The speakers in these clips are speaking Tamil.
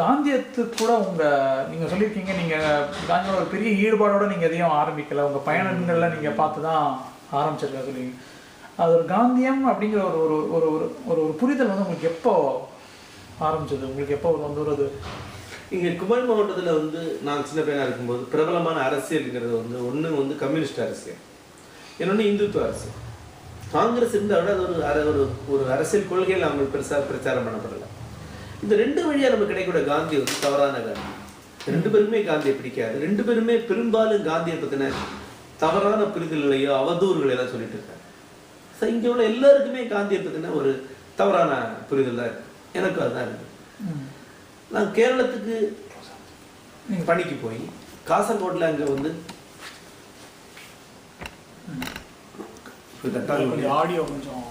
காந்தியத்து கூட உங்கள் நீங்கள் சொல்லியிருக்கீங்க நீங்கள் காந்தியோட ஒரு பெரிய ஈடுபாடோடு நீங்கள் எதையும் ஆரம்பிக்கல. உங்கள் பயணங்களில் நீங்கள் பார்த்து தான் ஆரம்பிச்சிருக்க சொல்லுவீங்க. அது ஒரு காந்தியம் அப்படிங்கிற ஒரு ஒரு ஒரு ஒரு ஒரு ஒரு புரிதல் வந்து உங்களுக்கு எப்போ ஆரம்பிச்சது? உங்களுக்கு எப்போ வந்து ஒரு அது இங்கே குமரி மாவட்டத்தில் வந்து நான் சின்ன பையனாக இருக்கும்போது பிரபலமான அரசியலுங்கிறது வந்து ஒன்று வந்து கம்யூனிஸ்ட் அரசியல் இன்னொன்று இந்துத்துவ அரசியல் காங்கிரஸ் இருந்தால் விட அது ஒரு அர ஒரு ஒரு அரசியல் கொள்கையில் அவங்க பெருசாக பிரச்சாரம் பண்ணப்படலை. இந்த ரெண்டு வழியாக நமக்கு கிடைக்கூட காந்தி வந்து தவறான காந்தி. ரெண்டு பேருமே காந்தியை பிடிக்காது. ரெண்டு பேருமே பெரும்பாலும் காந்தியை பற்றின தவறான புரிதல்களையோ அவதூறுகளையோ சொல்லிட்டு இருக்காங்க. ஸோ இங்கே உள்ள எல்லாருக்குமே காந்தியை பற்றின ஒரு தவறான புரிதல் தான் இருக்கு. எனக்கும் அதுதான் இருக்கு. நான் கேரளத்துக்கு பணிக்கு போய் காசர்கோட்டில் அங்கே வந்து ஆடியோ கொஞ்சம்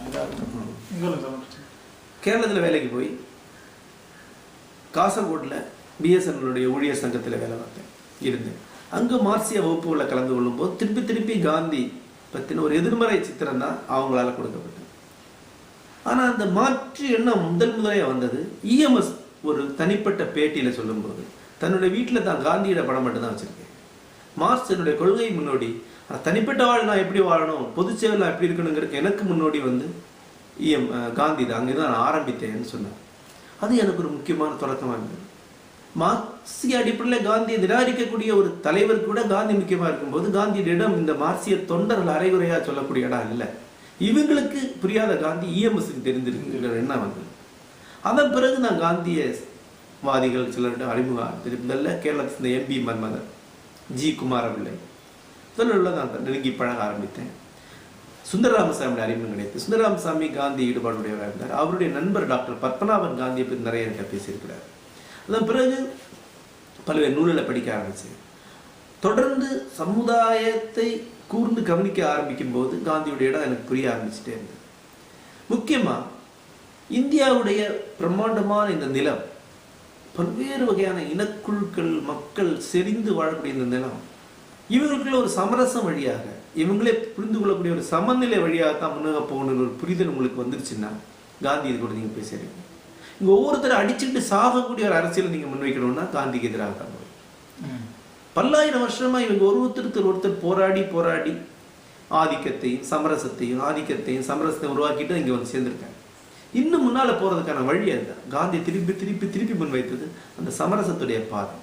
கேரளத்தில் வேலைக்கு போய் காசர்கோட்டில் பிஎஸ்என்எல்லுடைய ஊழியர் சங்கத்தில் வேலை பார்த்தேன். இருந்தேன் அங்கே மார்க்சிய வகுப்புகளில் கலந்து கொள்ளும்போது திருப்பி திருப்பி காந்தி பற்றின ஒரு எதிர்மறை சித்திரம் தான் அவங்களால கொடுக்கப்பட்டது. ஆனால் அந்த மாற்று எண்ணம் முதல் முதலையாக வந்தது. இஎம்எஸ் ஒரு தனிப்பட்ட பேட்டியில் சொல்லும்போது தன்னுடைய வீட்டில் தான் காந்தியோட படம் மட்டும்தான் வச்சுருக்கேன். மார்க்ஸ் என்னுடைய கொள்கை முன்னோடி. ஆனால் தனிப்பட்ட வாழ் நான் எப்படி வாழணும்? பொது சேவை எப்படி இருக்கணுங்கிறதுக்கு எனக்கு முன்னோடி வந்து இஎம் காந்தி தான். அங்கே தான் நான் ஆரம்பித்தேன்னு சொன்னேன் அது எனக்கு ஒரு முக்கியமான தொடக்கமாக இருந்தது மார்க்சிய அடிப்படையில் காந்தியை நிராகரிக்கக்கூடிய ஒரு தலைவர் கூட காந்தி முக்கியமாக இருக்கும்போது காந்தியிடம் இந்த மார்க்சிய தொண்டர்கள் அரைகுறையாக சொல்லக்கூடிய இடம் இல்லை. இவங்களுக்கு புரியாத காந்தி இஎம்எஸ்க்கு தெரிந்திருக்குங்கிற எண்ணம் வந்தது அதன் பிறகு நான் காந்திய வாதிகள் சிலரிடம் அறிமுகம் திருந்தல்ல. கேரளத்தில் எம்பி மன்மதன் ஜி குமாரபிள்ளை. இதனுள்ள நான் நெருங்கி பழக ஆரம்பித்தேன். சுந்தரராமசாமி அறிமுகம் கிடைத்து சுந்தரராமசாமி காந்தி ஈடுபாடுடையவராக இருந்தார். அவருடைய நண்பர் டாக்டர் பத்மநாபன் காந்தியை பற்றி நிறைய என்கிட்ட பேசியிருக்கிறார் அதன் பிறகு பல்வேறு நூல்களை படிக்க ஆரம்பித்தேன். தொடர்ந்து சமுதாயத்தை கூர்ந்து கவனிக்க ஆரம்பிக்கும் போது காந்தியுடைய இடம் எனக்கு புரிய ஆரம்பிச்சுட்டே இருந்தது. முக்கியமாக இந்தியாவுடைய பிரம்மாண்டமான இந்த நிலம் பல்வேறு வகையான இனக்குழுக்கள் மக்கள் செறிந்து வாழக்கூடிய இந்த நிலம் இவர்களுக்குள்ள ஒரு சமரசம் வழியாக இவங்களே புரிந்து கொள்ளக்கூடிய ஒரு சமநிலை வழியாக தான் முன்னக போகணும்னு ஒரு புரிதல் உங்களுக்கு வந்துருச்சுன்னா காந்தி இது கூட நீங்க பேசுறீங்க இங்க ஒவ்வொருத்தரும் அடிச்சுட்டு சாகக்கூடிய ஒரு அரசியலை நீங்க முன்வைக்கணும்னா காந்திக்கு எதிராக தான் பல்லாயிரம் வருஷமா இவங்க ஒருத்தருக்கு ஒருத்தர் போராடி போராடி ஆதிக்கத்தையும் சமரசத்தையும் ஆதிக்கத்தையும் சமரசத்தையும் உருவாக்கிட்டு இங்க வந்து சேர்ந்திருக்காங்க. இன்னும் முன்னால போறதுக்கான வழி அதுதான். காந்தி திருப்பி திருப்பி திருப்பி முன்வைத்தது அந்த சமரசத்துடைய பாதை.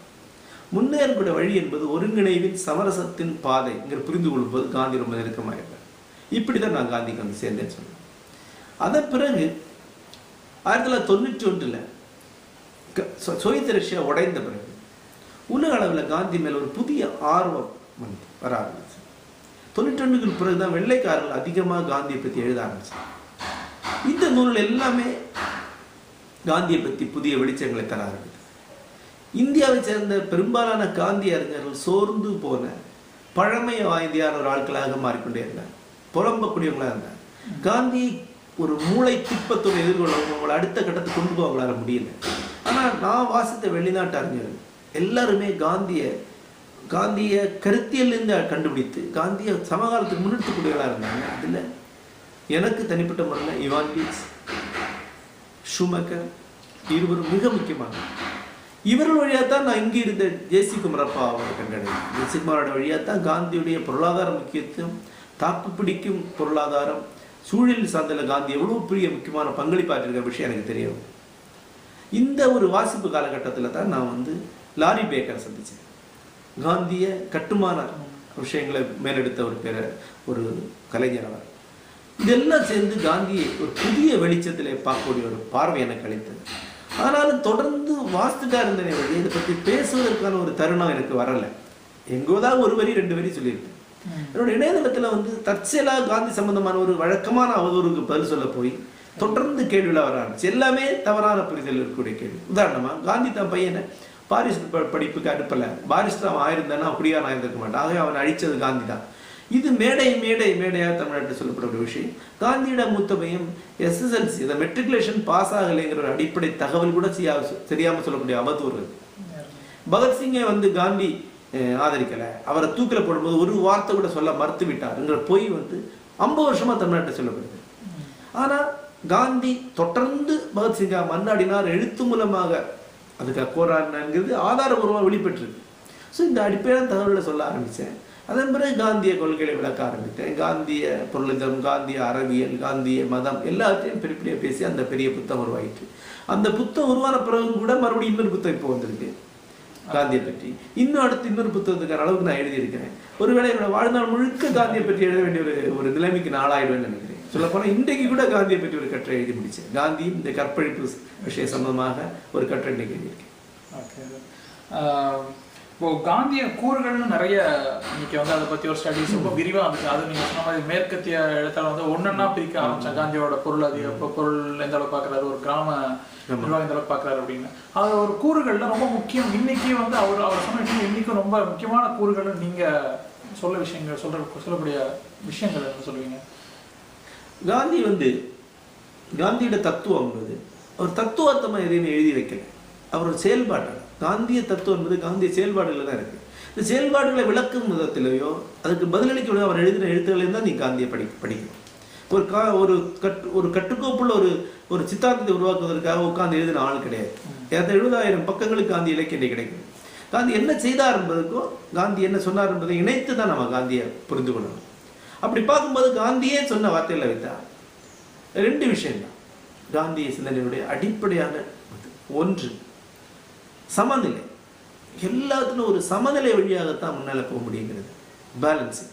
முன்னேறக்கூடிய வழி என்பது ஒருங்கிணைவின் சமரசத்தின் பாதைங்கிற புரிந்து கொள்வது காந்தி ரொம்ப நெருக்கமாயிருப்பாங்க இப்படி தான் நான் காந்திக்கு வந்து சேர்ந்தேன்னு சொன்னேன். அதன் பிறகு ஆயிரத்தி தொள்ளாயிரத்தி தொண்ணூற்றி ஒன்றில் சோவியத் ரஷ்யா உடைந்த பிறகு உலக அளவில் காந்தி மேல் ஒரு புதிய ஆர்வம் வந்து வர ஆரம்பிச்சு. தொண்ணூற்றி ஒன்றுக்கு பிறகு தான் வெள்ளைக்காரர்கள் அதிகமாக காந்தியை பற்றி எழுத ஆரம்பிச்சாங்க. இந்த நூல்கள் எல்லாமே காந்தியை பற்றி புதிய வெளிச்சங்களை தர ஆரம்பிச்சு. இந்தியாவை சேர்ந்த பெரும்பாலான காந்தி அறிஞர்கள் சோர்ந்து போன பழமை வாய்ந்தியான ஒரு ஆட்களாக மாறிக்கொண்டே இருந்தார். புலம்பக்கூடியவங்களாக இருந்தார். காந்தி ஒரு மூளை திப்பத்தோடு எதிர்கொள்ள அவங்களை அடுத்த கட்டத்துக்கு கொண்டு போக அவங்களால முடியல. ஆனால் நான் வாசித்த வெளிநாட்டு அறிஞர்கள் எல்லாருமே காந்திய காந்திய கருத்தியலிருந்து கண்டுபிடித்து காந்திய சமகாலத்துக்கு முன்னெடுத்துக்கூடியவர்களாக இருந்தாங்க. அதில் எனக்கு தனிப்பட்ட முறையில் இவான் ஷுமக்கர் இருவரும் மிக முக்கியமானது இவர்கள் வழியாக தான் நான் இங்கே இருந்த ஜேசி குமரப்பா அவரை கண்டடைந்தேன். ஜேசி குமாரோட வழியாக தான் காந்தியுடைய பொருளாதார முக்கியத்துவம் தாக்கு பிடிக்கும் பொருளாதாரம் சூழல் சார்ந்த காந்தி எவ்வளோ பெரிய முக்கியமான பங்களிப்பாற்றிருக்கிற விஷயம் எனக்கு தெரியும். இந்த ஒரு வாசிப்பு காலகட்டத்தில் தான் நான் வந்து லாரி பேக்கரை சந்தித்தேன் காந்திய கட்டுமான விஷயங்களை மேலெடுத்த ஒரு பேர ஒரு கலைஞர் அவர். இதெல்லாம் சேர்ந்து காந்தியை ஒரு புதிய வெளிச்சத்தில் பார்க்கக்கூடிய ஒரு பார்வை எனக்கு அளித்தது. ஆனாலும் தொடர்ந்து வாசித்துட்டா இருந்தேனே வழி இதை பற்றி பேசுவதற்கான ஒரு தருணம் எனக்கு வரலை. எங்கோதான் ஒரு வரி ரெண்டு வரி சொல்லியிருக்கேன் என்னோட இணையதளத்துல வந்து தற்செயலா காந்தி சம்பந்தமான ஒரு வழக்கமான அவதூறுக்கு பதில் சொல்ல போய் தொடர்ந்து கேள்வியில் வர ஆரம்பிச்சு. எல்லாமே தவறான புரிதல் இருக்கக்கூடிய கேள்வி. உதாரணமா காந்தி தன் பையனை பாரிஸ்டர் ப- படிப்புக்கு அனுப்பல. பாரிஸ்டர் அவன் ஆயிருந்தானா? அப்படியா நான் இருந்திருக்க மாட்டான். ஆகவே அவன் அழிச்சது காந்தி தான். இது மேடை மேடை மேடையாக தமிழ்நாட்டில் சொல்லப்படக்கூடிய விஷயம். காந்தியோட மூத்த எஸ்எஸ்எல்சி இந்த மெட்ரிகுலேஷன் பாஸ் ஆகலைங்கிற ஒரு அடிப்படை தகவல் கூட செய்யா தெரியாமல் சொல்லக்கூடிய அவதூறு பகத்சிங்கை வந்து காந்தி ஆதரிக்கலை. அவரை தூக்கில் போடும்போது ஒரு வார்த்தை கூட சொல்ல மறுத்து விட்டாருங்கிற பொய் வந்து ஐம்பது வருஷமாக தமிழ்நாட்டில் சொல்லப்படுது. ஆனால் காந்தி தொடர்ந்து பகத்சிங்கா மன்னாடினார் எழுத்து மூலமாக. அதுக்காக கோராங்கிறது ஆதாரபூர்வமாக வெளிப்பட்டுருக்கு. ஸோ இந்த அடிப்படையான தகவல்களை சொல்ல ஆரம்பித்தேன் அதன் பிறகு காந்திய கொள்கைகளை விளக்க ஆரம்பித்தேன். காந்திய பொருளிதம் காந்திய அறிவியல் காந்திய மதம் எல்லாத்தையும் பெரிய பேசி அந்த பெரிய புத்தகம் உருவாயிட்டு அந்த புத்தகம் உருவான பிறகு கூட மறுபடியும் இன்னொரு புத்தகம் இப்போ வந்திருக்கு. காந்தியை பற்றி. இன்னும் அடுத்து இன்னொரு புத்தகத்துக்கான அளவுக்கு நான் எழுதியிருக்கிறேன். ஒருவேளை என்னோட வாழ்நாள் முழுக்க காந்தியை பற்றி எழுத வேண்டிய ஒரு ஒரு நிலைமைக்கு நான் ஆளாயிடுவேன்னு நினைக்கிறேன். சொல்லப்போனால் இன்றைக்கு கூட காந்தியை பற்றி ஒரு கட்டுரை எழுதி முடித்தேன் காந்தி இந்த கற்பழிப்பு விஷயம் சம்பந்தமாக ஒரு கட்டுரை இன்றைக்கு எழுதியிருக்கேன். ஓகே. இப்போ காந்திய கூறுகள்னு நிறைய இன்னைக்கு வந்து அதை பத்தி ஒரு ஸ்டடிஸ் ரொம்ப விரிவா இருந்துச்சு அது நீங்க சொன்ன மாதிரி மேற்கத்திய இடத்துல வந்து ஒன்னொன்னா பிரிக்க ஆரம்பிச்சாங்க. காந்தியோட பொருள் அதிக பொ- பொருள் எந்த அளவுக்கு பாக்குறாரு ஒரு கிராம நிர்வாகம் எந்த அளவுக்கு பாக்குறாரு அப்படின்னு. அது ஒரு கூறுகள்ல ரொம்ப முக்கியம். இன்னைக்கு வந்து அவர் அவர் சொன்ன இன்னைக்கும் ரொம்ப முக்கியமான கூறுகள் நீங்க சொல்ல விஷயங்கள் சொல்ற சொல்லக்கூடிய விஷயங்கள் என்ன சொல்லுவீங்க? காந்தி வந்து காந்தியோட தத்துவம் என்பது அவர் தத்துவார்த்தமா எதையும் எழுதி வைக்கல. அவர் ஒரு செயல்பாட்டாளர். காந்திய தத்துவம் என்பது காந்திய செயல்பாடுகள் தான் இருக்கு. இந்த செயல்பாடுகளை விளக்கும் விதத்திலேயோ அதுக்கு பதிலளிக்க விட அவர் எழுதின எழுத்துக்களையும் தான் நீ காந்தியை படி படிக்கணும். ஒரு கா ஒரு கட் ஒரு கட்டுக்கோப்புள்ள ஒரு ஒரு சித்தாந்தத்தை உருவாக்குவதற்காக உட்கார்ந்து எழுதின ஆள் கிடையாது. ஏதாவது எழுபதாயிரம் பக்கங்களுக்கு காந்தி இலக்கியம் கிடைக்கும். காந்தி என்ன செய்தார் என்பதுக்கும் காந்தி என்ன சொன்னார் என்பதை இணைத்து தான் நம்ம காந்தியை புரிந்து கொள்ளணும். அப்படி பார்க்கும்போது காந்தியே சொன்ன வார்த்தைகளை வைத்தா ரெண்டு விஷயம் தான் காந்திய சிந்தனையுடைய அடிப்படையான இது. ஒன்று சமநிலை. எல்லாத்துலையும் ஒரு சமநிலை வழியாகத்தான் முன்னால போக முடியுங்கிறது. பேலன்ஸிங்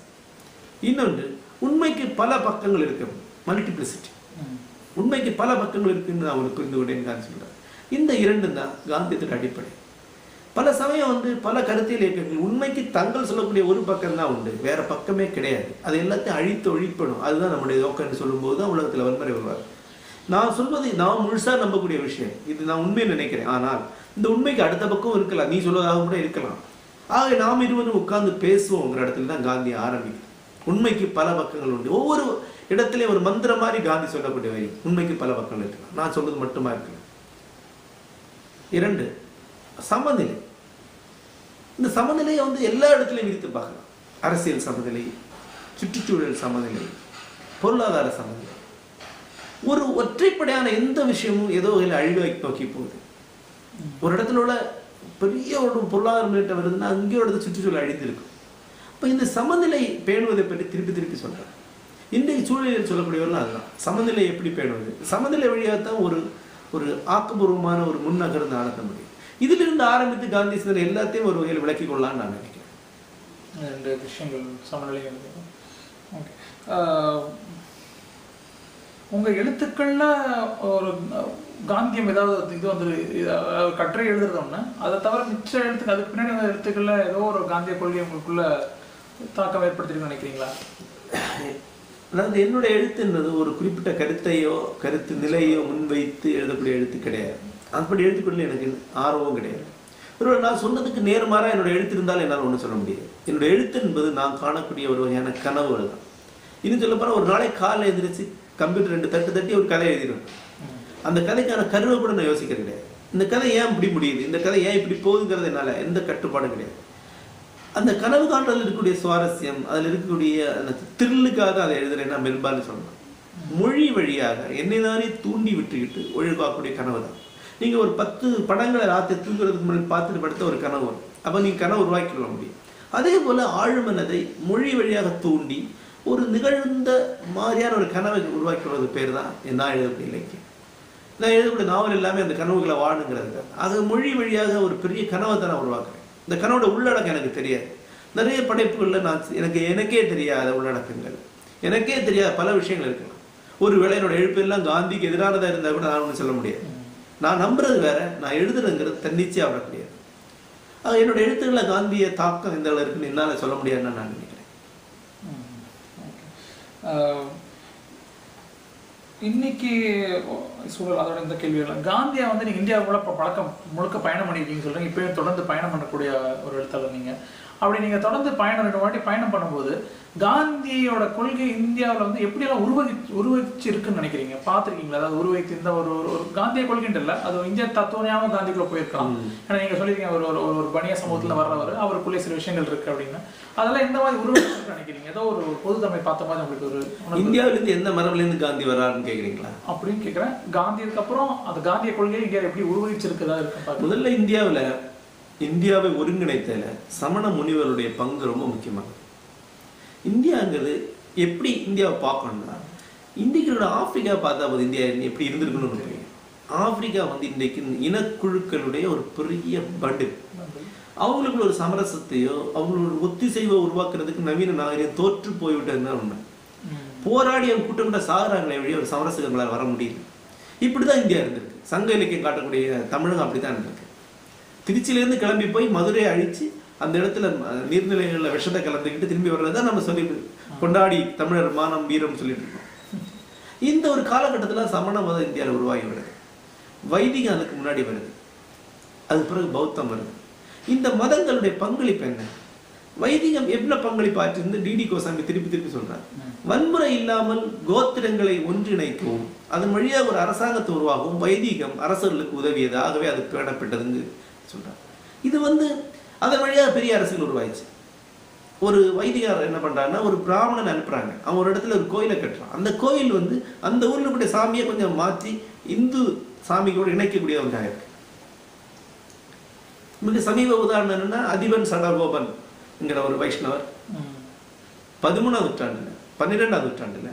இன்னொன்று உண்மைக்கு பல பக்கங்கள் இருக்கு. மல்டிப்ளிசிட்டி உண்மைக்கு பல பக்கங்கள் இருக்குன்னு நான் உங்களுக்கு புரிந்து கொண்டேன் காந்தி சொல்றார் இந்த இரண்டும் தான் காந்தியத்தோட அடிப்படை. பல சமயம் வந்து பல கருத்தியல் இயக்கங்கள் உண்மைக்கு தங்கள் சொல்லக்கூடிய ஒரு பக்கம் தான் உண்டு. வேற பக்கமே கிடையாது. அது எல்லாத்தையும் அழித்து ஒழிப்படும் அதுதான் நம்முடைய நோக்கம்னு சொல்லும்போது தான் உலகத்துல வன்முறை வருவார். நான் சொல்வது நான் முழுசாக நம்பக்கூடிய விஷயம். இது நான் உண்மையை நினைக்கிறேன். ஆனால் இந்த உண்மைக்கு அடுத்த பக்கம் இருக்கலாம். நீ சொல்வதாக கூட இருக்கலாம். ஆக நாம் இருவரும் உட்கார்ந்து பேசுவோங்கிற இடத்துல தான் காந்தி ஆரம்பிக்கும் உண்மைக்கு பல பக்கங்கள் உண்டு. ஒவ்வொரு இடத்துலையும் ஒரு மந்திரம் மாதிரி காந்தி சொல்லக்கூடிய வரி. உண்மைக்கு பல பக்கங்கள் இருக்கலாம். நான் சொல்றது மட்டுமா இருக்கலாம்? இரண்டு சமநிலை. இந்த சமநிலையை வந்து எல்லா இடத்துலையும் விரித்து பார்க்கலாம். அரசியல் சமநிலை சுற்றுச்சூழல் சமநிலை பொருளாதார சமநிலை. ஒரு ஒற்றைப்படையான எந்த விஷயமும் ஏதோ வகையில் அழிவை நோக்கி போகுது. ஒரு இடத்துல உள்ள பெரிய ஒரு பொருளாதார முன்னேற்றம் வருதுன்னா அங்கேயோட இடத்துல சுற்றுச்சூழல் அழிந்திருக்கும். அப்போ இந்த சமநிலை பேணுவதை பற்றி திருப்பி திருப்பி சொல்கிறேன் இன்றைக்கு சூழ்நிலையில் சொல்லக்கூடியவர்கள் அதுதான். சமநிலை எப்படி பேணுவது? சமநிலை வழியாக தான் ஒரு ஒரு ஆக்கப்பூர்வமான ஒரு முன்னகர்ந்து நடத்த முடியும். இதிலிருந்து ஆரம்பித்து காந்தி சிந்தனை எல்லாத்தையும் ஒரு வகையில் விளக்கி கொள்ளலாம்னு நான் நினைக்கிறேன். ரெண்டு விஷயங்கள் சமநிலை ஓகே. உங்கள் எழுத்துக்கள்ல ஒரு காந்தியம் ஏதாவது இது வந்து கட்டுரை எழுதுறதோம்னா அதை தவிர மிச்ச எழுத்துக்கு அதுக்கு பின்னாடி வந்த எழுத்துக்கள்ல ஏதோ ஒரு காந்திய கொள்கை உங்களுக்குள்ள தாக்கம் ஏற்படுத்திருக்குன்னு நினைக்கிறீங்களா? அதாவது என்னுடைய எழுத்து என்பது ஒரு குறிப்பிட்ட கருத்தையோ கருத்து நிலையோ முன்வைத்து எழுதக்கூடிய எழுத்து கிடையாது. அப்படி எழுத்துக்கொள்ள எனக்கு ஆர்வம் கிடையாது. ஒரு நான் சொன்னதுக்கு நேர்மாறாக என்னோட எழுத்து இருந்தாலும் என்னால் ஒன்றும் சொல்ல முடியாது. என்னோட எழுத்து என்பது நான் காணக்கூடிய ஒரு வகையான கனவுகள் தான். இன்னும் சொல்ல போனால் ஒரு நாளைக்கு காலை எழுந்திரிச்சு கம்ப்யூட்டர் ரெண்டு தட்டு தட்டி ஒரு கதை எழுதிடும் அந்த கதைக்கான கருவை கூட நான் யோசிக்கிறது கிடையாது. இந்த கதை ஏன் இப்படி முடியுது? இந்த கதை ஏன் இப்படி போகுங்கிறது என்னால் எந்த கட்டுப்பாடும் கிடையாது. அந்த கனவு காண்றதில் இருக்கக்கூடிய சுவாரஸ்யம் அதில் இருக்கக்கூடிய அந்த திரில்லுக்காக அதை எழுதுறேன்னா மெல்பான்னு சொல்லலாம். மொழி வழியாக என்னை தானே தூண்டி விட்டுக்கிட்டு ஒழுங்காக்கூடிய கனவு தான். நீங்கள் ஒரு பத்து படங்களை ராத்திரி தூங்குறதுக்கு முன்னாடி பார்த்துட்டு படுத்த ஒரு கனவு. வரும் அப்போ நீங்கள் கனவு உருவாக்கி கொள்ள முடியும் அதே போல் ஆழ்மனதை மொழி வழியாக தூண்டி ஒரு நிகழ்ந்த மாதிரியான ஒரு கனவை உருவாக்கி கொள்வது பேர் தான் நான் எழுதக்கூடிய இலக்கியம். நான் எழுதக்கூடிய நாவல் எல்லாமே அந்த கனவுகளை வாழுங்கிறது. அது மொழி வழியாக ஒரு பெரிய கனவை தான் நான் உருவாக்குறேன். இந்த கனவோட உள்ளடக்கம் எனக்கு தெரியாது. நிறைய படைப்புகளில் நான் எனக்கு எனக்கே தெரியாத உள்ளடக்கங்கள். எனக்கே தெரியாத பல விஷயங்கள் இருக்கலாம். ஒரு வேளை என்னோட எழுப்பெல்லாம் காந்திக்கு எதிரானதாக இருந்தால் கூட நான் ஒன்றும் சொல்ல முடியாது. நான் நம்புறது வேற நான் எழுதுறதுங்கிறது தன்னிச்சையாக வரக்கூடியது. ஆக என்னோட எழுத்துக்களில் காந்திய தாக்கம் எந்த அளவு இருக்குன்னு என்னால் சொல்ல முடியாதுன்னு நான் நினைக்கிறேன். இன்னைக்கு சூழல் அதோட இந்த கேள்விகள். காந்தியா வந்து நீங்க இந்தியாவோட பழக்கம் முழுக்க பயணம் பண்ணியிருக்கீங்க சொல்றீங்க. இப்பயும் தொடர்ந்து பயணம் பண்ணக்கூடிய ஒரு எழுத்தாளர் நீங்க. அப்படி நீங்க தொடர்ந்து பயணம் ரெண்டு வாட்டி பயணம் பண்ணும்போது காந்தியோட கொள்கை இந்தியாவுல வந்து எப்படியெல்லாம் உருவகி உருவகிச்சு இருக்குன்னு நினைக்கிறீங்க? பார்த்திருக்கீங்களா? அதாவது உருவகித்து இந்த ஒரு ஒரு காந்திய கொள்கைன்ட்டு இல்ல. அது இந்திய தத்துவஞானம் காந்திக்குள்ள போயிருக்கலாம் ஏன்னா நீங்க சொல்லிருக்கீங்க ஒரு ஒரு ஒரு பனிய சமூகத்துல வர்றவர் அவருக்குள்ளே சில விஷயங்கள் இருக்கு அப்படின்னு. அதெல்லாம் எந்த மாதிரி உருவகிச்சு நினைக்கிறீங்க? ஏதோ ஒரு பொதுத்தன்மை பார்த்த மாதிரி உங்களுக்கு ஒரு உணர்வு இந்தியாவில இருந்து எந்த மரபுல இருந்து காந்தி வர்றாருன்னு கேக்குறீங்களா? அப்படின்னு கேக்குறேன். காந்திக்கு அப்புறம் அந்த காந்திய கொள்கை இங்க எப்படி உருவகிச்சிருக்குதா இருக்கு முதல்ல இந்தியாவுல இந்தியாவை ஒருங்கிணைத்தல சமண முனிவருடைய பங்கு ரொம்ப முக்கியமானது இந்தியாங்கிறது எப்படி இந்தியாவை பார்க்கணும்னா இன்றைக்கு ஆப்பிரிக்கா பார்த்தா போது இந்தியா எப்படி இருந்திருக்குன்னு தெரியும் ஆப்பிரிக்கா வந்து இன்றைக்கு இனக்குழுக்களுடைய ஒரு பெரிய பண்டு. அவங்களுக்குள்ள ஒரு சமரசத்தையோ அவங்களோட ஒத்திசைவை உருவாக்குறதுக்கு நவீன நாகரிகம் தோற்று போய்விட்டதுன்னு உண்மை. போராடி அவங்க கூட்டம் கூட சாகுறாங்களே வழியே ஒரு சமரசங்களால் வர முடியல. இப்படிதான் இந்தியா இருந்திருக்கு. சங்க இலக்கியம் காட்டக்கூடிய தமிழகம் அப்படிதான் இருந்திருக்கு. திருச்சியிலேருந்து கிளம்பி போய் மதுரையை அழிச்சு அந்த இடத்துல நீர்நிலைகளில் விஷத்தை கலந்துக்கிட்டு திரும்பி வர்றதை நம்ம சொல்லிட்டு கொண்டாடி தமிழர் மானம் வீரம் சொல்லிட்டு இருக்கோம். இந்த ஒரு காலகட்டத்துல சமண மதம் இந்தியாவில் உருவாகி வருது. வைதிகம் அதுக்கு முன்னாடி வருது. அதுக்கு பிறகு பௌத்தம் வருது. இந்த மதங்களுடைய பங்களிப்பு என்ன? வைதிகம் எவ்வளவு பங்களிப்பு ஆற்றிருந்து டிடி கோசாமி திருப்பி திருப்பி சொல்றார். வன்முறை இல்லாமல் கோத்திரங்களை ஒன்றிணைக்கவும் அதன் வழியாக ஒரு அரசாங்கத்தை உருவாகவும் வைதிகம் அரசர்களுக்கு உதவியது. ஆகவே அது பேணப்பட்டதுன்னு சொல்கிறார் இது வந்து அதன் வழியாக பெரிய அரசியல் உருவாயிச்சு ஒரு வைதிகார் என்ன பண்றாருன்னா ஒரு பிராமணன் அனுப்புறாங்க. அவன் ஒரு இடத்துல ஒரு கோயிலை கட்டுறான். அந்த கோயில் வந்து அந்த ஊரில் கூட சாமியை கொஞ்சம் மாற்றி இந்து சாமிகளோடு இணைக்கக்கூடிய ஒன்றாக இருக்கு. மிக சமீப உதாரணம் என்னன்னா அதிபன் சடகோபன் ஒரு வைஷ்ணவர். பதிமூணாம் நூற்றாண்டுல பன்னிரெண்டாம் நூற்றாண்டுல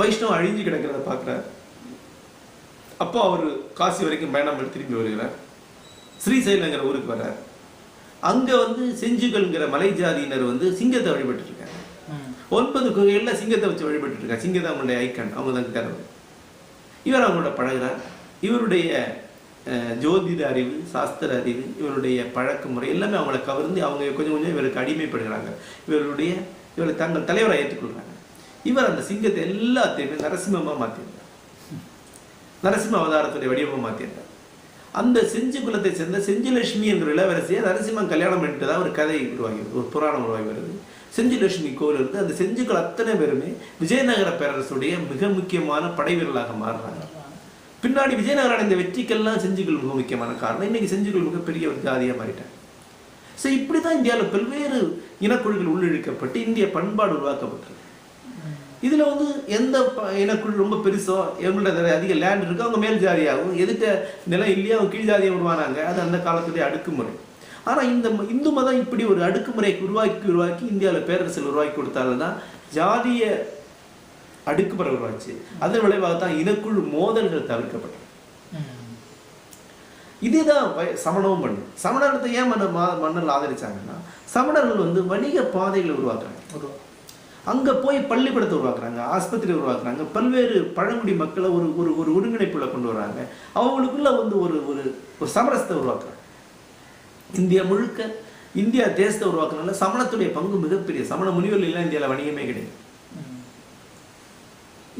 வைஷ்ணவம் அழிஞ்சு கிடக்கிறத பார்க்குறார். அப்போ அவர் காசி வரைக்கும் பயணம் திரும்பி வருகிறார். ஸ்ரீசைலங்கிற ஊருக்கு வர்றார். அங்க வந்து செஞ்சுகள்ங்கிற மலை ஜாதியினர் வந்து சிங்கத்தை வழிபட்டு இருக்காங்க. ஒன்பது குகைகள்ல சிங்கத்தை வச்சு வழிபட்டு இருக்காங்க சிங்கத்தை அவங்களுடைய ஐக்கன். அவங்க தான் கதவு இவர் அவங்களோட பழகுறார். இவருடைய ஜோதிட அறிவு சாஸ்திர அறிவு இவருடைய பழக்க முறை எல்லாமே அவங்கள கவர்ந்து அவங்க கொஞ்சம் கொஞ்சம் இவருக்கு அடிமைப்படுகிறாங்க. இவருடைய இவரை தங்கள் தலைவரை ஏற்றுக்கொள்றாங்க இவர் அந்த சிங்கத்தை எல்லாத்தையுமே நரசிம்மமா மாத்திருந்தார் நரசிம்ம அவதாரத்துடைய வடிவமா மாத்திருந்தார் அந்த செஞ்சு குலத்தை சேர்ந்த செஞ்சிலட்சுமி என்ற இளவரசியை நரசிம்மன் கல்யாணம் பண்ணிட்டு தான் ஒரு கதை உருவாகி ஒரு புராணம் உருவாகி வருது. செஞ்சிலட்சுமி கோவில் இருந்து அந்த செஞ்சுக்கள் அத்தனை பேருமே விஜயநகர பேரரசுடைய மிக முக்கியமான படைவீரர்களாக மாறுறாங்க. பின்னாடி விஜயநகரம் அடைந்த வெற்றிக்கெல்லாம் செஞ்சுக்கள் மிக முக்கியமான காரணம். இன்னைக்கு செஞ்சுக்கள் மிகப்பெரிய ஒரு ஜாதியாக மாறிட்டாங்க. ஸோ இப்படி தான் இந்தியாவில் பல்வேறு இனக்குழுக்கள் உள்ளிழுக்கப்பட்டு இந்திய பண்பாடு உருவாக்கப்பட்டிருக்கு. இதில் வந்து எந்த இனக்குழு ரொம்ப பெருசோ எங்கள்கிட்ட அதிக லேண்ட் இருக்கோ அவங்க மேல் ஜாதியாகும் எதுக்கு நிலம் இல்லையோ அவங்க கீழ் ஜாதியை உருவானாங்க அது அந்த காலத்துடைய அடுக்குமுறை. ஆனால் இந்த ம- இந்து மதம் இப்படி ஒரு அடுக்குமுறையை உருவாக்கி உருவாக்கி இந்தியாவில் பேரரசில் உருவாக்கி கொடுத்தாலும் தான் ஜாதிய அடுக்குமுறை உருவாச்சு. அதன் விளைவாக தான் இனக்குழு மோதல்கள் தவிர்க்கப்பட்டது. இதுதான் சமணமும் பண்ணு. சமணத்தை ஏன் மன்னர் மா- மன்னர்கள் ஆதரிச்சாங்கன்னா சமணர்கள் வந்து வணிக பாதைகளை உருவாக்குறாங்க. அங்கே போய் பள்ளிக்கூடத்தை உருவாக்குறாங்க ஆஸ்பத்திரி உருவாக்குறாங்க பல்வேறு பழங்குடி மக்களை ஒரு ஒரு ஒரு ஒருங்கிணைப்பில் கொண்டு வராங்க. அவங்களுக்குள்ள வந்து ஒரு ஒரு ஒரு சமரசத்தை உருவாக்குறாங்க. இந்தியா முழுக்க இந்தியா தேசத்தை உருவாக்குறதுனால சமணத்துடைய பங்கு மிகப்பெரிய. சமண முனிவர்கள் எல்லாம் இந்தியாவில் வணிகமே கிடையாது.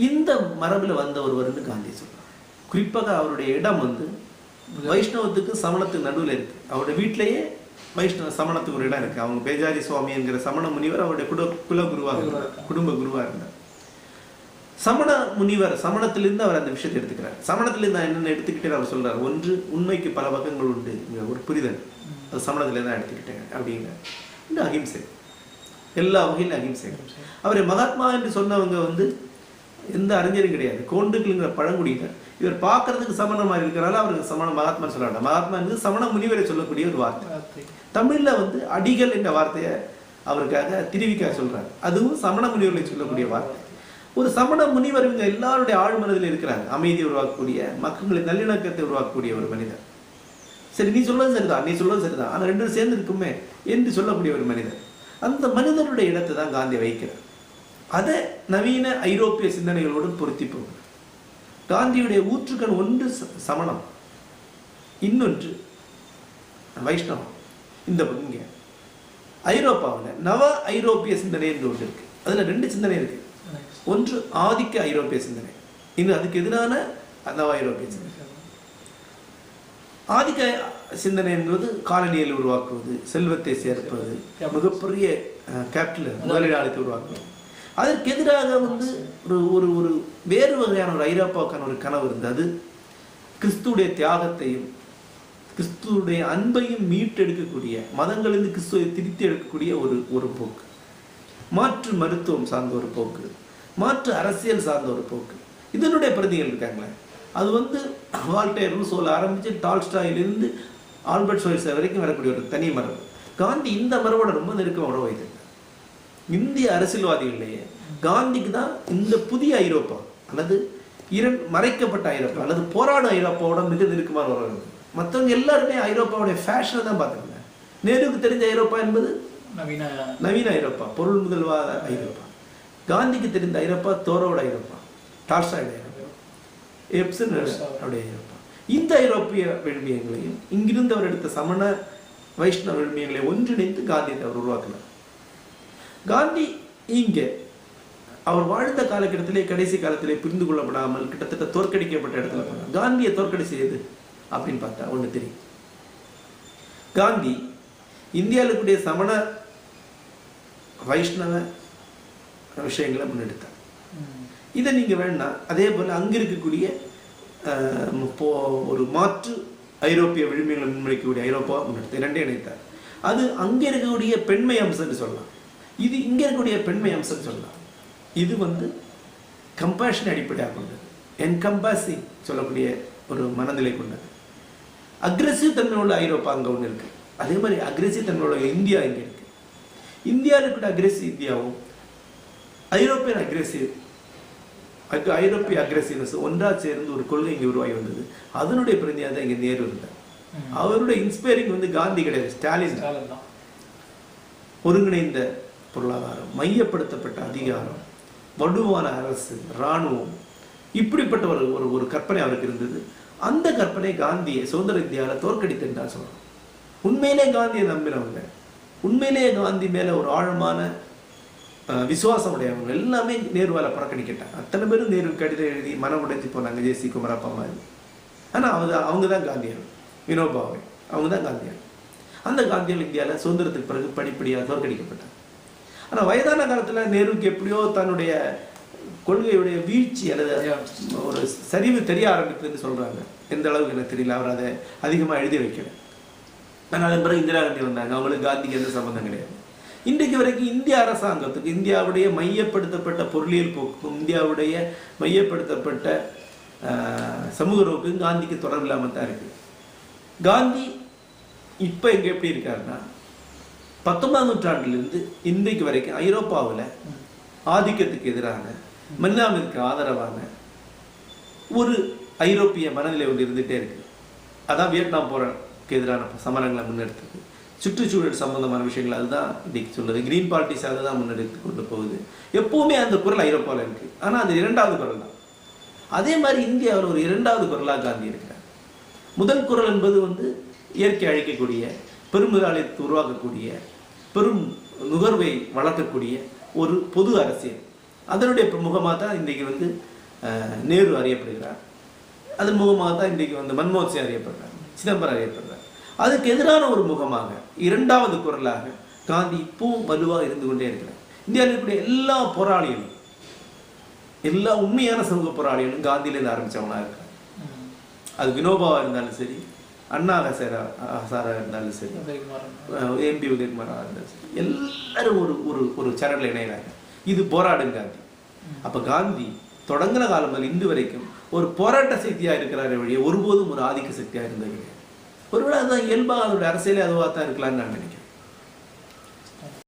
இந்த மரபில் வந்த ஒருவர்னு காந்தி சொல்றார். குறிப்பாக அவருடைய இடம் வந்து வைஷ்ணவத்துக்கு சமணத்துக்கு நடுவில் இருக்கு. அவருடைய வீட்டிலேயே வைஷ்ணவ சமணத்துக்கு ஒரு இடம் இருக்கு. அவங்க பேஜாரி சுவாமி என்கிற சமண முனிவர் அவருடைய குல குல குருவாக இருந்தார். குடும்ப குருவா இருந்தார். சமண முனிவர் சமணத்திலிருந்து அவர் அந்த விஷயத்தை எடுத்துக்கிறார். சமணத்திலிருந்து நான் என்னென்ன எடுத்துக்கிட்டேன்னு அவர் சொல்றார். ஒன்று உண்மைக்கு பல பக்கங்கள் உண்டு. ஒரு புரிதல். அது சமணத்திலிருந்து தான் எடுத்துக்கிட்டேன் அப்படிங்கிற இன்னும் அகிம்சை. எல்லா வகையிலும் அகிம்சை. அவரை மகாத்மா என்று சொன்னவங்க வந்து எந்த அறிஞரும் கிடையாது. கோண்டுக்குங்கிற பழங்குடியினர். இவர் பார்க்கறதுக்கு சமணமா இருக்கிறனால அவருக்கு சமண மகாத்மா சொல்ல வேண்டாம் மகாத்மா என்பது சமண முனிவரை சொல்லக்கூடிய ஒரு வார்த்தை. தமிழ்ல வந்து அடிகள் என்ற வார்த்தையை அவருக்காக திருவிக்கா சொல்றாரு. அதுவும் சமண முனிவர்களை சொல்லக்கூடிய வார்த்தை. ஒரு சமண முனிவர் இவங்க எல்லாருடைய ஆழ்மனதில் இருக்கிறாங்க. அமைதி உருவாக்கக்கூடிய மக்களின் நல்லிணக்கத்தை உருவாக்கக்கூடிய ஒரு மனிதர். சரி நீ சொல்றது சரிதான் நீ சொல்றது சரிதான். ஆனா ரெண்டும் சேர்ந்து இருக்குமே என்று சொல்லக்கூடிய ஒரு மனிதர். அந்த மனிதனுடைய இடத்தை தான் காந்தி வைக்கிறார் அதை நவீன ஐரோப்பிய சிந்தனைகளோடு பொருத்தி போகிறார் காந்தியுடைய ஊற்றுக்கண் ஒன்று ச- சமணம். இன்னொன்று வைஷ்ணவம். இந்த இங்க ஐரோப்பாவில் நவ ஐரோப்பிய சிந்தனை என்று ஒன்று இருக்கு. அதுல ரெண்டு சிந்தனை இருக்கு. ஒன்று ஆதிக்க ஐரோப்பிய சிந்தனை இன்னும் அதுக்கு எதிரான நவ ஐரோப்பிய சிந்தனை. ஆதிக்க சிந்தனை என்பது காலனியில் உருவாக்குவது செல்வத்தை சேர்ப்பது மிகப்பெரிய கேபிட்டல் முதலீடாளத்தை உருவாக்குவது. அதற்கு எதிராக வந்து ஒரு ஒரு ஒரு வேறு வகையான ஒரு ஐரோப்பாவுக்கான ஒரு கனவு இருந்தது. கிறிஸ்துடைய தியாகத்தையும் கிறிஸ்துடைய அன்பையும் மீட்டெடுக்கக்கூடிய மதங்களிலிருந்து கிறிஸ்துவை திரித்து எடுக்கக்கூடிய ஒரு ஒரு போக்கு. மாற்று மருத்துவம் சார்ந்த ஒரு போக்கு. மாற்று அரசியல் சார்ந்த ஒரு போக்கு. இதனுடைய பிரதிகள் இருக்காங்களே? அது வந்து வால்டேர் ரூசோல ஆரம்பித்து டால்ஸ்டாயிலிருந்து ஆல்பர்ட் சோல்ஸ் வரைக்கும் வரக்கூடிய ஒரு தனி மரபு. காந்தி இந்த மரபோட ரொம்ப நெருக்கமாக உறவு வைத்திருந்தார் இந்திய அரசியல்வாதிகளிலேயே காந்திக்கு தான் இந்த புதிய ஐரோப்பா அல்லது இரண் மறைக்கப்பட்ட ஐரோப்பா அல்லது போராடும் ஐரோப்பாவோட மிக நெருக்கமான உறவு. மற்றவங்க எல்லாருமே ஐரோப்பாவுடைய ஃபேஷனை தான் பார்த்துருந்தாங்க நேருக்கு தெரிஞ்ச ஐரோப்பா என்பது? நவீன நவீன ஐரோப்பா பொருள் முதல்வாத ஐரோப்பா. காந்திக்கு தெரிந்த ஐரோப்பா தோரோட ஐரோப்பா டால்ஸ்டாயோட ஐரோப்பா எப்சன் அவருடைய ஐரோப்பா. இந்த ஐரோப்பிய விழுமியங்களையும் இங்கிருந்து அவர் எடுத்த சமண வைஷ்ணவ விழுமியங்களை ஒன்றிணைத்து காந்தியை அவர் உருவாக்கினார். காந்தி இங்கே அவர் வாழ்ந்த காலகட்டத்திலே கடைசி காலத்திலே புரிந்து கொள்ளப்படாமல் கிட்டத்தட்ட தோற்கடிக்கப்பட்ட இடத்துல போனார். காந்தியை தோற்கடிச்சு எது அப்படின்னு பார்த்தா ஒண்ணு தெரியும். காந்தி இந்தியாவில் இருக்கக்கூடிய சமண வைஷ்ணவ விஷயங்களை முன்னெடுத்தார். இதை நீங்க வேணா அதே போல அங்க இருக்கக்கூடிய ஒரு மாற்று ஐரோப்பிய விழுமியங்களை முன்வைக்கக்கூடிய ஐரோப்பா முன்னெடுத்து இரண்டே இணைத்தார். அது அங்க இருக்கக்கூடிய பெண்மை அம்சம்னு சொல்லலாம். இது இங்க இருக்கக்கூடிய பெண்மை அம்சம்னு சொல்லலாம். இது வந்து கம்பேஷன் அடிப்படையாக கொண்டது. என்கம்பாசிங் சொல்லக்கூடிய ஒரு மனநிலை கொண்டது. அக்ரெசிவ் தன்மை உள்ள ஐரோப்பா அங்க ஒன்று இருக்கு. அதே மாதிரி அக்ரெசிவ் தன்மை உள்ள இந்தியா இங்க இருக்கு. இந்தியாவில் இருக்கிற அக்ரெசிவ் இந்தியாவும் ஐரோப்பியன் அக்ரெசிவ் அக் ஐரோப்பிய அக்ரெசிவ்னஸ் ஒன்றா சேர்ந்து ஒரு கொள்கை இங்கே உருவாகி வந்தது. அதனுடைய பிரதியாக தான் இங்கே நேரு இருந்தார். அவருடைய இன்ஸ்பைரிங் வந்து காந்தி கிடையாது ஸ்டாலின். ஒருங்கிணைந்த பொருளாதாரம் மையப்படுத்தப்பட்ட அதிகாரம் வலுவான அரசு இராணுவம் இப்படிப்பட்ட ஒரு ஒரு ஒரு கற்பனை அவருக்கு இருந்தது. அந்த கற்பனை காந்தியை சுதந்திர இந்தியாவில் தோற்கடித்துன்னு தான் சொல்லணும் உண்மையிலே காந்தியை நம்பினவங்க உண்மையிலேயே காந்தி மேலே ஒரு ஆழமான விசுவாசம் உடையவங்க எல்லாமே நேருவால் புறக்கணிக்கிட்டாங்க அத்தனை பேரும் நேரு கடிதம் எழுதி மனம் உடைஞ்சு போனாங்க ஜேசி குமரப்பா மாதிரி. ஆனால் அவங்க அவங்க தான் காந்தியர் வினோபாவை. அவங்க தான் காந்தியர். அந்த காந்தியர் இந்தியாவில் சுதந்திரத்துக்கு பிறகு படிப்படியாக தோற்கடிக்கப்பட்டாங்க. ஆனா வயதான காலத்துல நேருக்கு எப்படியோ தன்னுடைய கொள்கையுடைய வீழ்ச்சி அல்லது ஒரு சரிவு தெரிய ஆரம்பித்ததுன்னு சொல்றாங்க. எந்த அளவுக்கு எனக்கு தெரியல அவர் அதை அதிகமா எழுதி வைக்கல. ஆனால் அதன் பிறகு இந்திரா காந்தி வந்தாங்க. அவங்களுக்கு காந்திக்கு எந்த சம்பந்தம் கிடையாது. இன்றைக்கு வரைக்கும் இந்திய அரசாங்கத்துக்கு இந்தியாவுடைய மையப்படுத்தப்பட்ட பொருளியல் போக்குக்கும் இந்தியாவுடைய மையப்படுத்தப்பட்ட சமூக நோக்கும் காந்திக்கு தொடர்பு இல்லாமல் தான் இருக்கு. காந்தி இப்போ எங்க எப்படி இருக்காருன்னா பத்தொன்பதாம் நூற்றாண்டிலிருந்து இன்றைக்கு வரைக்கும் ஐரோப்பாவில் ஆதிக்கத்துக்கு எதிரான மன்னாமிற்கு ஆதரவான ஒரு ஐரோப்பிய மனநிலை ஒன்று இருந்துகிட்டே இருக்கு. அதான் வியட்நாம் போருக்கு எதிரான சமரங்களை முன்னெடுத்தது. சுற்றுச்சூழல் சம்பந்தமான விஷயங்கள் அதுதான் இன்னைக்கு சொல்லுது கிரீன் பார்ட்டிஸ் அதை தான் முன்னெடுத்து கொண்டு போகுது. எப்பவுமே அந்த குரல் ஐரோப்பாவில் இருக்கு. ஆனால் அது இரண்டாவது குரல் தான். அதே மாதிரி இந்தியாவில் ஒரு இரண்டாவது குரலாக காந்தி இருக்கிறார் முதல் குரல் என்பது வந்து இயற்கை அழிக்கக்கூடிய பெருமுதலாளியத்தை உருவாக்கக்கூடிய பெரும் நுகர்வை வளர்க்கக்கூடிய ஒரு பொது அரசியல். அதனுடைய முகமாக தான் இன்றைக்கு வந்து நேரு அறியப்படுகிறார். அதன் முகமாக தான் இன்றைக்கு வந்து மன்மோகன் சிங் அறியப்படுறார் சிதம்பரம் அறியப்படுறார். அதுக்கு எதிரான ஒரு முகமாக இரண்டாவது குரலாக காந்தி இப்பவும் வலுவாக இருந்து கொண்டே இருக்கிறார். இந்தியாவில் இருக்கக்கூடிய எல்லா போராளிகளும் எல்லா உண்மையான சமூக போராளிகளும் காந்தியிலேருந்து ஆரம்பிச்சவங்களா இருக்காங்க. ம். அது வினோபாவா இருந்தாலும் சரி அண்ணா ஹசாரா ஹசாரா இருந்தாலும் சரி. எம்பி உதயகுமாரா இருந்தாலும் சரி. எல்லாரும் ஒரு ஒரு ஒரு சரணில் இணைகிறாங்க இது போராடும் காந்தி. அப்ப காந்தி தொடங்கின காலம் முதல் இன்று வரைக்கும் ஒரு போராட்ட சக்தியா இருக்கிறாரே வழியே ஒருபோதும் ஒரு ஆதிக்க சக்தியா இருந்தது ஒருவேளை அதுதான் இயல்பாக அதோட அரசியலே அதுவாக தான் இருக்கலாம்னு நான் நினைக்கிறேன்.